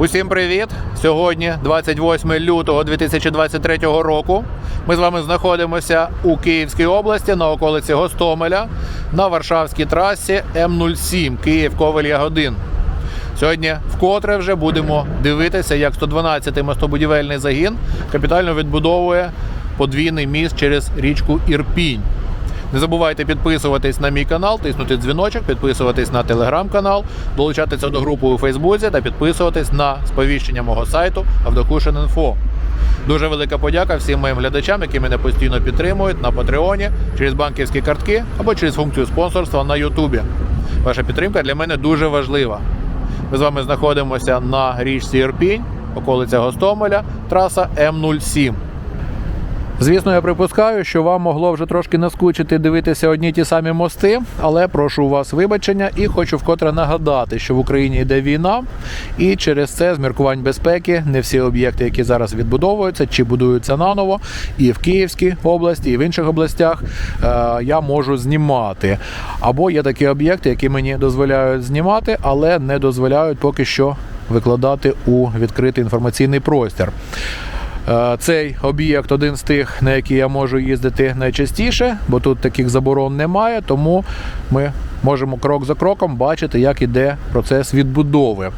Усім привіт! Сьогодні 28 лютого 2023 року. Ми з вами знаходимося у Київській області на околиці Гостомеля на Варшавській трасі М07 Київ Ковель Ягодин. Сьогодні вкотре вже будемо дивитися, як 112-й мостобудівельний загін капітально відбудовує подвійний міст через річку Ірпінь. Не забувайте підписуватись на мій канал, тиснути дзвіночок, підписуватись на телеграм-канал, долучатися до групи у Фейсбуці та підписуватись на сповіщення мого сайту Авдокушин.Інфо. Дуже велика подяка всім моїм глядачам, які мене постійно підтримують на Патреоні, через банківські картки або через функцію спонсорства на Ютубі. Ваша підтримка для мене дуже важлива. Ми з вами знаходимося на річці Ірпінь, околиця Гостомеля, траса М07. Звісно, я припускаю, що вам могло вже трошки наскучити дивитися одні ті самі мости, але прошу у вас вибачення і хочу вкотре нагадати, що в Україні йде війна, і через це з міркувань безпеки не всі об'єкти, які зараз відбудовуються чи будуються наново, і в Київській області, і в інших областях е, я можу знімати. Або є такі об'єкти, які мені дозволяють знімати, але не дозволяють поки що викладати у відкритий інформаційний простір. Е, Цей об'єкт один з тих, на які я можу їздити найчастіше, бо тут таких заборон немає, тому ми можемо крок за кроком бачити, як іде процес відбудови.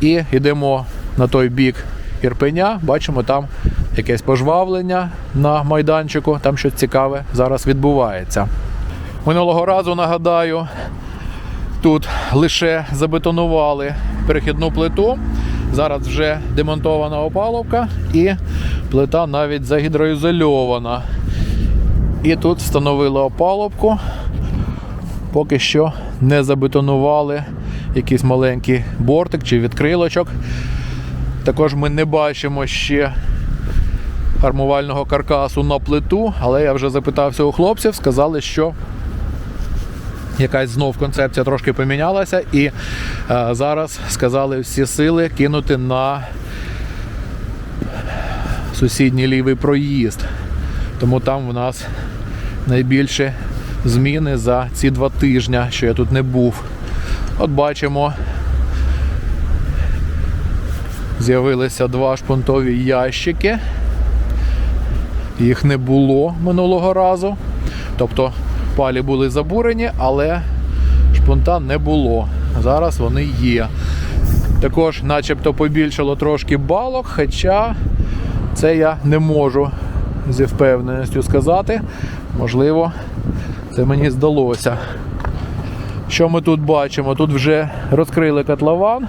І йдемо на той бік Ірпеня, бачимо там якесь пожвавлення на майданчику, там щось цікаве зараз відбувається. Минулого разу нагадаю, Тут лише забетонували перехідну плиту. Зараз вже демонтована опалубка і плита навіть загідроізольована. І тут встановили опалубку. Поки що не забетонували якийсь маленький бортик чи відкрилочок. Також ми не бачимо ще армувального каркасу на плиту, але я вже запитався у хлопців, сказали, що якась знов концепція трошки помінялася, і е, зараз сказали всі сили кинути на сусідній лівий проїзд. Тому там в нас найбільше зміни за ці два тижні, що я тут не був. От бачимо, з'явилися два шпунтові ящики. Їх не було минулого разу. Тобто палі були забурені, але шпунта не було. Зараз вони є. Також, начебто, побільшало трошки балок, хоча це я не можу зі впевненістю сказати. Можливо, це мені здалося. Що ми тут бачимо? Тут вже розкрили котлован.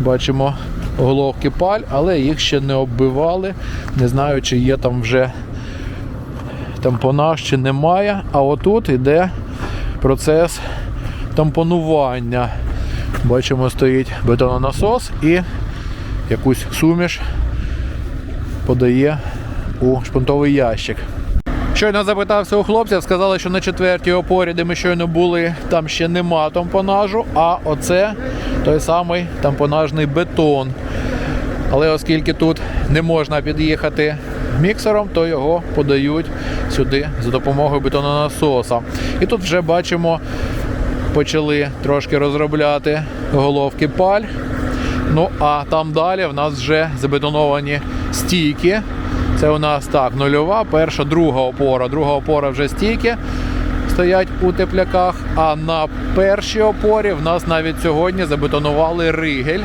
Бачимо головки паль, але їх ще не оббивали. Не знаю, чи є там вже тампонаж чи немає. А отут йде процес тампонування. Бачимо, стоїть бетононасос і якусь суміш подає у шпунтовий ящик. Щойно запитався у хлопців, сказали, що на четвертій опорі, де ми щойно були, там ще нема тампонажу, а оце той самий тампонажний бетон. Але оскільки тут не можна під'їхати міксером, то його подають сюди за допомогою бетононасоса. І тут вже бачимо, почали трошки розробляти головки паль. Ну а там далі в нас вже забетоновані стійки. Це у нас так, нульова, перша, друга опора. Друга опора вже стійки стоять у тепляках. А на першій опорі в нас навіть сьогодні забетонували ригель.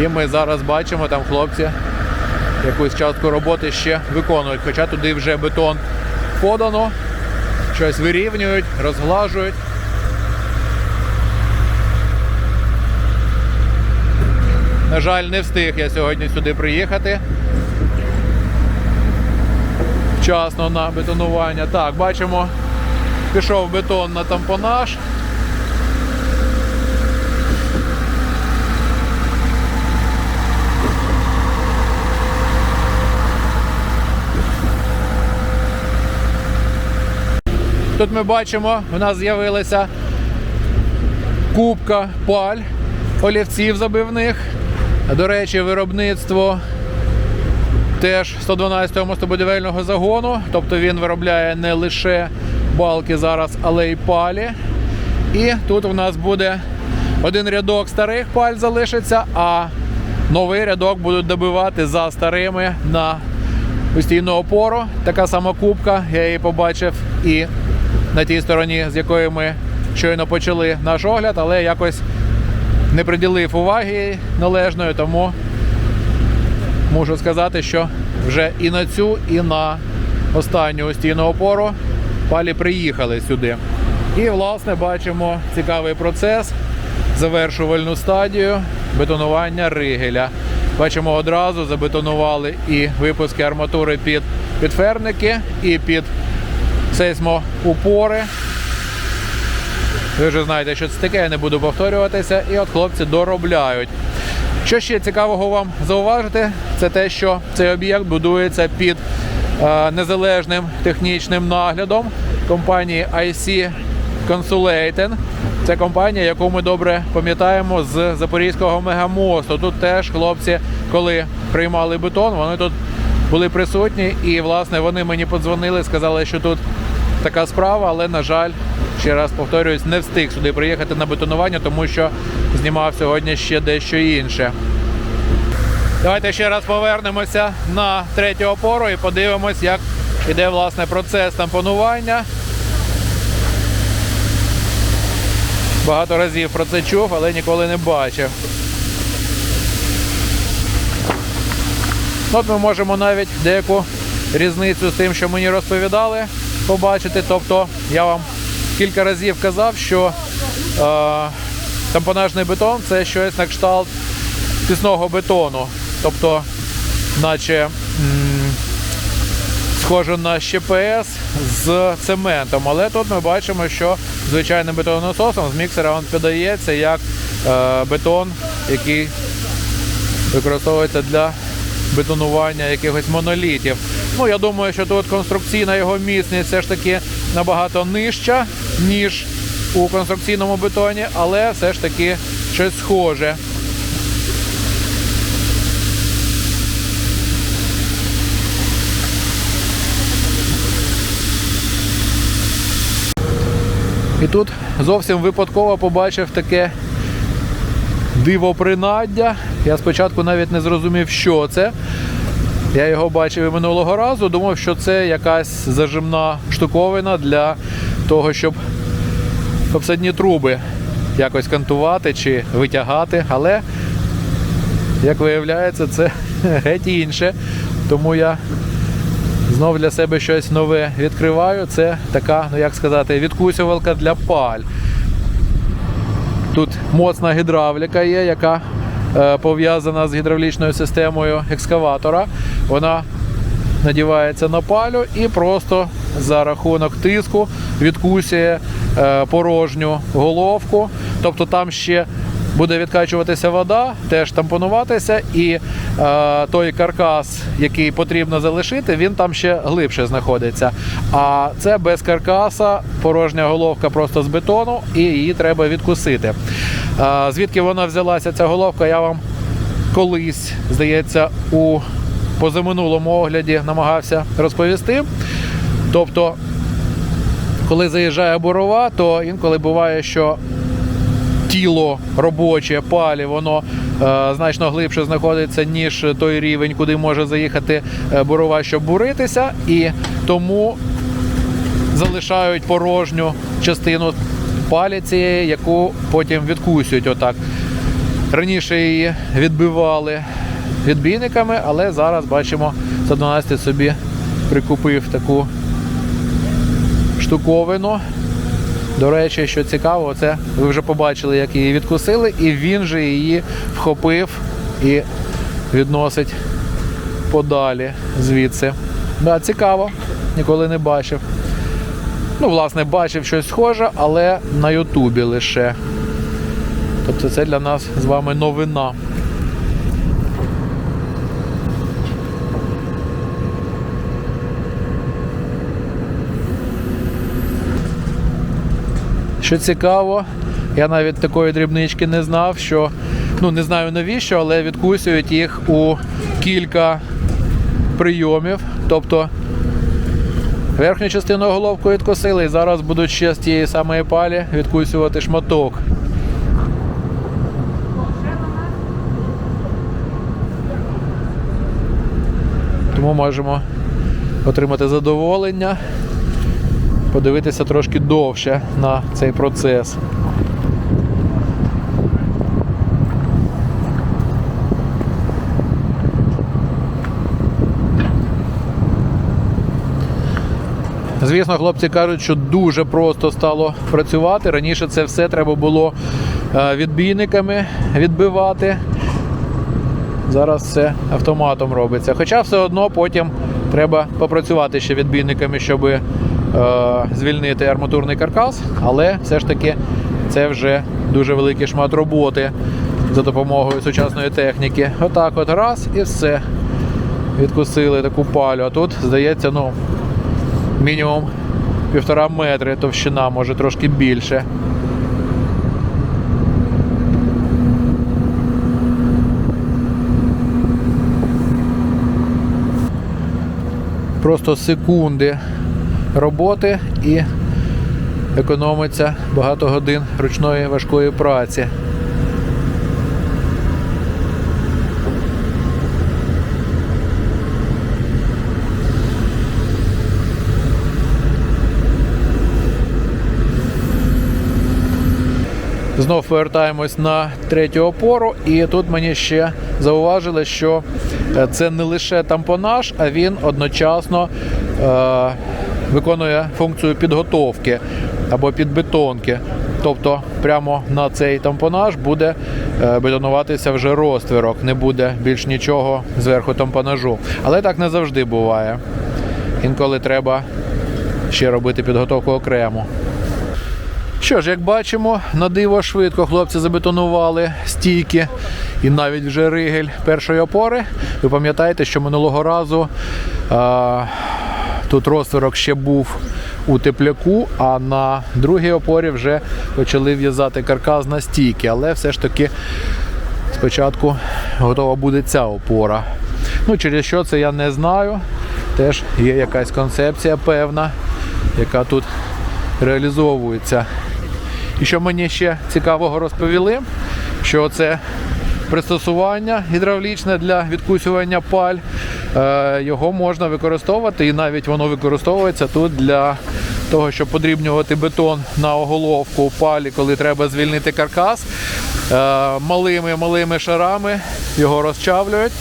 І ми зараз бачимо, там хлопці якусь частку роботи ще виконують. Хоча туди вже бетон подано, щось вирівнюють, розглажують. На жаль, не встиг я сьогодні сюди приїхати. Вчасно на бетонування. Так, бачимо, пішов бетон на тампонаж. Тут ми бачимо, у нас з'явилася кубка паль олівців забивних. До речі, виробництво теж 112-го мостобудівельного загону. Тобто він виробляє не лише балки зараз, але й палі. І тут у нас буде один рядок старих паль залишиться, а новий рядок будуть добивати за старими на постійну опору. Така сама кубка, я її побачив і на тій стороні, з якої ми щойно почали наш огляд, але якось не приділив уваги належної, тому можу сказати, що вже і на цю, і на останню стійну опору палі приїхали сюди. І, власне, бачимо цікавий процес, завершувальну стадію бетонування ригеля. Бачимо, одразу забетонували і випуски арматури під підферники, і під сейсмоупори. Ви вже знаєте, що це таке, я не буду повторюватися. І от хлопці доробляють. Що ще цікавого вам зауважити, це те, що цей об'єкт будується під е, незалежним технічним наглядом компанії IC Consulating. Це компанія, яку ми добре пам'ятаємо з Запорізького мегамосту. Тут теж хлопці, коли приймали бетон, вони тут були присутні, і власне вони мені подзвонили, сказали, що тут така справа, але на жаль, ще раз повторююсь, не встиг сюди приїхати на бетонування, тому що знімав сьогодні ще дещо інше. Давайте ще раз повернемося на третю опору і подивимось, як іде власне процес тампонування. Багато разів про це чув, але ніколи не бачив. От ми можемо навіть деяку різницю з тим, що мені розповідали, побачити. Тобто я вам кілька разів казав, що е, тампонажний бетон це щось на кшталт тисного бетону. Тобто, наче схоже на ЩПС з цементом. Але тут ми бачимо, що звичайним бетононасосом з міксера він подається як е, бетон, який використовується для бетонування якихось монолітів. Ну, я думаю, що тут конструкційна його міцність все ж таки набагато нижча, ніж у конструкційному бетоні, але все ж таки щось схоже. І тут зовсім випадково побачив таке дивопринаддя. Я спочатку навіть не зрозумів, що це. Я його бачив і минулого разу, думав, що це якась зажимна штуковина для того, щоб обсадні труби якось кантувати чи витягати. Але, як виявляється, це геть інше. Тому я знов для себе щось нове відкриваю. Це така, ну як сказати, відкусювалка для паль. Тут моцна гідравліка є, яка е, пов'язана з гідравлічною системою екскаватора. Вона надівається на палю і просто за рахунок тиску відкусює е, порожню головку. Тобто там ще буде відкачуватися вода, теж тампонуватися, і е, той каркас, який потрібно залишити, він там ще глибше знаходиться. А це без каркаса, порожня головка просто з бетону, і її треба відкусити. Е, звідки вона взялася, ця головка, я вам колись, здається, у позаминулому огляді намагався розповісти. Тобто, коли заїжджає бурова, то інколи буває, що тіло робоче, палі, воно е, значно глибше знаходиться, ніж той рівень, куди може заїхати е, бурова, щоб буритися, і тому залишають порожню частину палі цієї, яку потім відкусюють отак. Раніше її відбивали відбійниками, але зараз бачимо, 112 собі прикупив таку штуковину. До речі, що цікаво, це ви вже побачили, як її відкусили, і він же її вхопив і відносить подалі звідси. Да, цікаво, ніколи не бачив. Ну, власне, бачив щось схоже, але на Ютубі лише. Тобто це для нас з вами новина. Що цікаво, я навіть такої дрібнички не знав, що ну не знаю навіщо, але відкусюють їх у кілька прийомів. Тобто верхню частину головку відкусили і зараз будуть ще з тієї самої палі відкусювати шматок. Тому можемо отримати задоволення подивитися трошки довше на цей процес. Звісно, хлопці кажуть, що дуже просто стало працювати. Раніше це все треба було е, відбійниками відбивати. Зараз все автоматом робиться. Хоча все одно потім треба попрацювати ще відбійниками, щоб звільнити арматурний каркас, але все ж таки це вже дуже великий шмат роботи за допомогою сучасної техніки. Отак от раз і все. Відкусили таку палю. А тут, здається, ну, мінімум півтора метри товщина, може трошки більше. Просто секунди роботи і економиться багато годин ручної важкої праці. Знов повертаємось на третю опору, і тут мені ще зауважили, що е, це не лише тампонаж, а він одночасно е, виконує функцію підготовки або підбетонки. Тобто прямо на цей тампонаж буде е, бетонуватися вже розтвірок, не буде більш нічого зверху тампонажу. Але так не завжди буває. Інколи треба ще робити підготовку окремо. Що ж, як бачимо, на диво швидко хлопці забетонували стійки і навіть вже ригель першої опори. Ви пам'ятаєте, що минулого разу а, тут розтворок ще був у тепляку, а на другій опорі вже почали в'язати каркас на стійки. Але все ж таки спочатку готова буде ця опора. Ну, через що це я не знаю. Теж є якась концепція певна, яка тут реалізовується. І що мені ще цікавого розповіли, що це пристосування гідравлічне для відкусювання паль. Е, Його можна використовувати, і навіть воно використовується тут для того, щоб подрібнювати бетон на оголовку палі, коли треба звільнити каркас. Е, Малими малими шарами його розчавлюють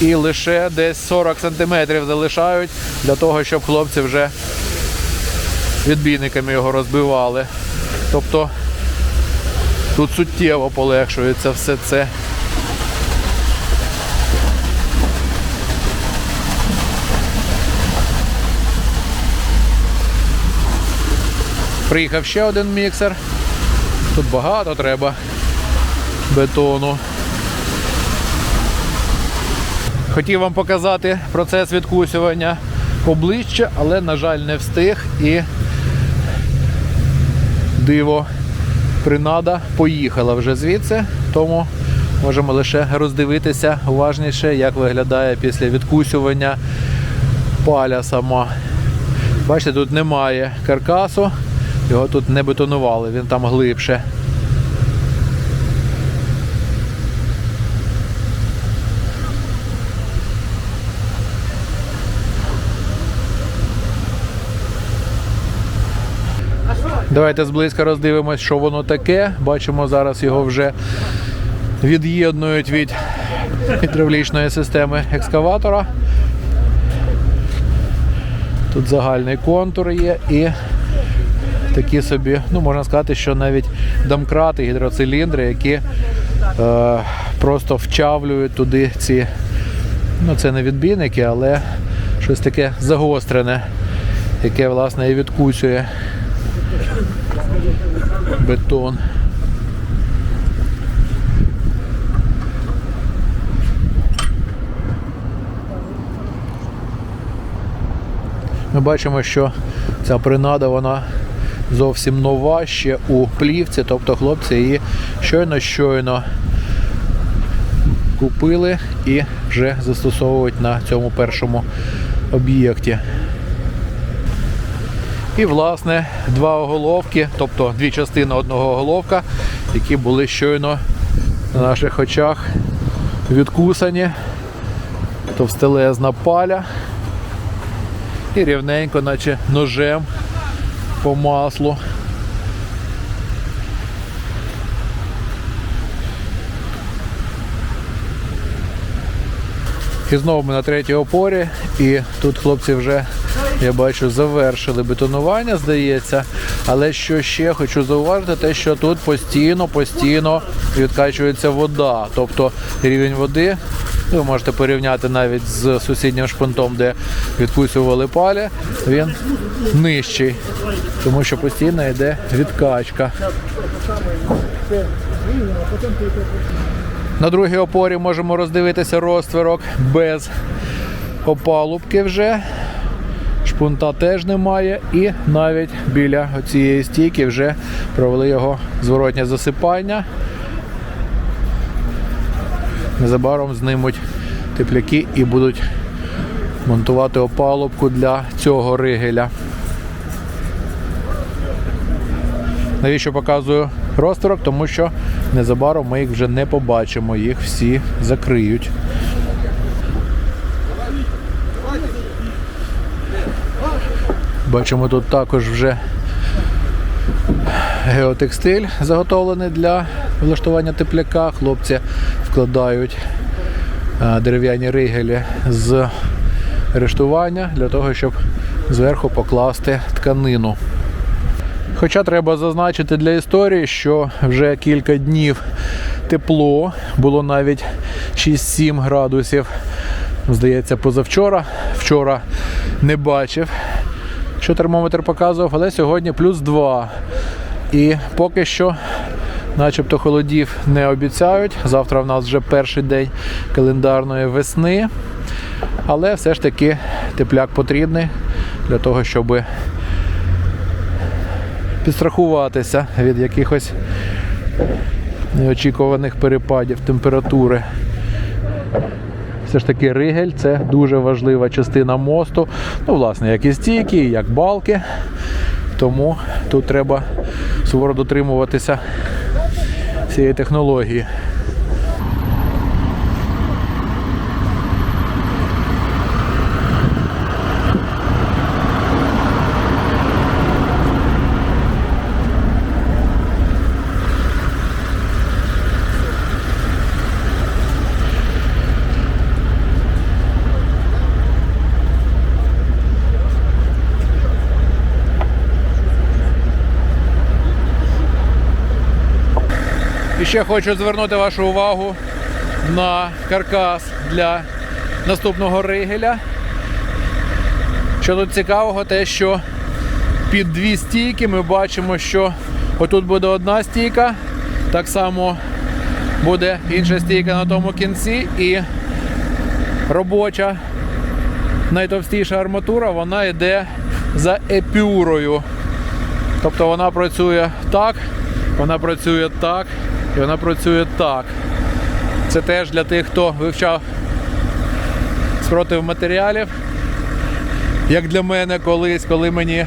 і лише десь 40 см залишають для того, щоб хлопці вже відбійниками його розбивали. Тобто тут суттєво полегшується все це. Приїхав ще один міксер. Тут багато треба бетону. Хотів вам показати процес відкусювання поближче, але, на жаль, не встиг і диво принада поїхала вже звідси, тому можемо лише роздивитися уважніше, як виглядає після відкусювання паля сама. Бачите, тут немає каркасу, його тут не бетонували, він там глибше. Давайте зблизька роздивимось, що воно таке. Бачимо, зараз його вже від'єднують від гідравлічної системи екскаватора. Тут загальний контур є і такі собі, ну можна сказати, що навіть домкрати, гідроциліндри, які е, просто вчавлюють туди ці, ну це не відбійники, але щось таке загострене, яке власне і відкусює бетон. Ми бачимо, що ця принада вона зовсім нова ще у плівці, тобто хлопці її щойно-щойно купили і вже застосовують на цьому першому об'єкті. І, власне, два оголовки, тобто дві частини одного оголовка, які були щойно на наших очах відкусані. товстелезна паля. І рівненько, наче ножем по маслу. І знову ми на третій опорі, і тут хлопці вже, я бачу, завершили бетонування, здається. Але що ще хочу зауважити, те, що тут постійно, постійно відкачується вода. Тобто рівень води, ви можете порівняти навіть з сусіднім шпунтом, де відкусювали палі, він нижчий, тому що постійно йде відкачка. На другій опорі можемо роздивитися розтвірок без опалубки вже. Шпунта теж немає, і навіть біля цієї стійки вже провели його зворотнє засипання. Незабаром знимуть тепляки і будуть монтувати опалубку для цього ригеля. Навіщо показую розтворок? Тому що незабаром ми їх вже не побачимо, їх всі закриють. Бачимо тут також вже геотекстиль заготовлений для влаштування тепляка. Хлопці вкладають е, дерев'яні ригелі з рештування для того, щоб зверху покласти тканину. Хоча треба зазначити для історії, що вже кілька днів тепло, було навіть 6-7 градусів. Здається, позавчора. Вчора не бачив, що термометр показував, але сьогодні плюс 2. І поки що, начебто, холодів не обіцяють. Завтра в нас вже перший день календарної весни. Але все ж таки тепляк потрібний для того, щоб підстрахуватися від якихось неочікуваних перепадів температури. Все ж таки ригель це дуже важлива частина мосту. Ну, власне, як і стійки, як балки. Тому тут треба суворо дотримуватися цієї технології. І ще хочу звернути вашу увагу на каркас для наступного ригеля. Що тут цікавого, те, що під дві стійки ми бачимо, що отут буде одна стійка, так само буде інша стійка на тому кінці, і робоча найтовстіша арматура, вона йде за епюрою. Тобто вона працює так, вона працює так і вона працює так. Це теж для тих, хто вивчав спротив матеріалів. Як для мене колись, коли мені е,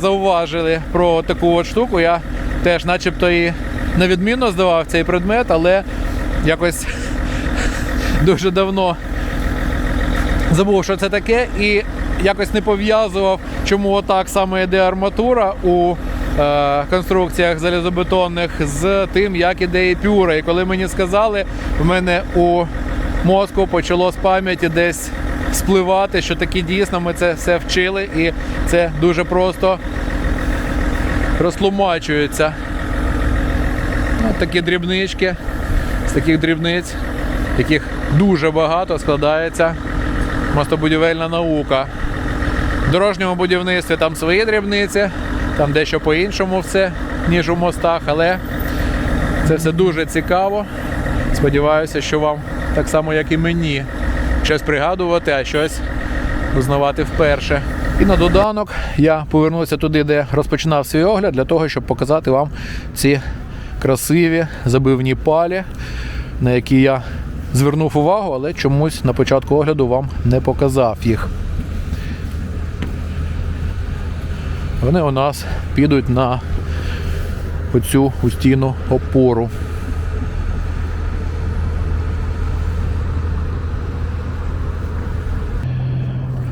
зауважили про таку от штуку, я теж начебто і невідмінно здавав цей предмет, але якось дуже давно забув, що це таке, і якось не пов'язував, чому отак саме йде арматура у конструкціях залізобетонних з тим, як іде епюра. І коли мені сказали, в мене у мозку почало з пам'яті десь спливати, що таки дійсно ми це все вчили, і це дуже просто розтлумачується. От такі дрібнички. З таких дрібниць, яких дуже багато складається мостобудівельна наука. В дорожньому будівництві там свої дрібниці, там дещо по-іншому все, ніж у мостах, але це все дуже цікаво. Сподіваюся, що вам так само, як і мені, щось пригадувати, а щось узнавати вперше. І на доданок я повернувся туди, де розпочинав свій огляд, для того, щоб показати вам ці красиві забивні палі, на які я звернув увагу, але чомусь на початку огляду вам не показав їх. вони у нас підуть на оцю стіну опору.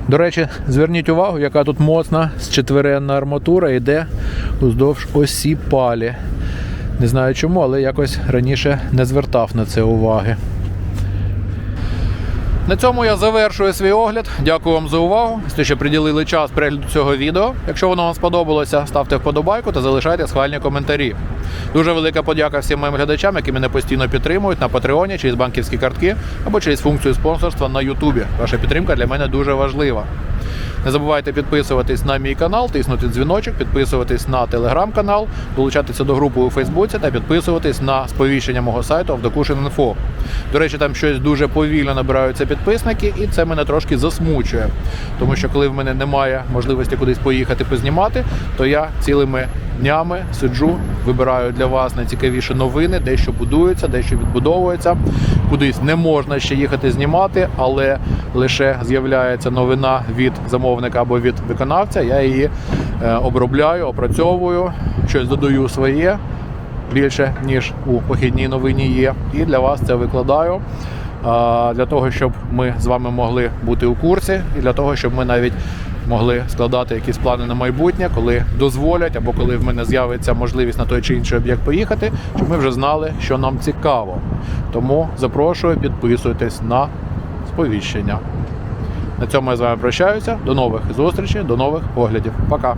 До речі, зверніть увагу, яка тут моцна четверенна арматура йде уздовж осі палі. Не знаю чому, але якось раніше не звертав на це уваги. На цьому я завершую свій огляд. Дякую вам за увагу. Те, що приділили час перегляду цього відео. Якщо воно вам сподобалося, ставте вподобайку та залишайте схвальні коментарі. Дуже велика подяка всім моїм глядачам, які мене постійно підтримують на Патреоні через банківські картки або через функцію спонсорства на Ютубі. Ваша підтримка для мене дуже важлива. Не забувайте підписуватись на мій канал, тиснути дзвіночок, підписуватись на телеграм-канал, долучатися до групи у Фейсбуці та підписуватись на сповіщення мого сайту Авдокушин.Інфо. До речі, там щось дуже повільно набираються підписники, і це мене трошки засмучує. Тому що коли в мене немає можливості кудись поїхати познімати, то я цілими днями сиджу, вибираю для вас найцікавіші новини, дещо будується, дещо відбудовується. Кудись не можна ще їхати знімати, але лише з'являється новина від замовника або від виконавця. Я її е, обробляю, опрацьовую, щось додаю своє більше ніж у похідній новині є. І для вас це викладаю. Для того, щоб ми з вами могли бути у курсі, і для того, щоб ми навіть могли складати якісь плани на майбутнє, коли дозволять, або коли в мене з'явиться можливість на той чи інший об'єкт поїхати, щоб ми вже знали, що нам цікаво. Тому запрошую, підписуйтесь на сповіщення. На цьому я з вами прощаюся. До нових зустрічей, до нових поглядів. Пока.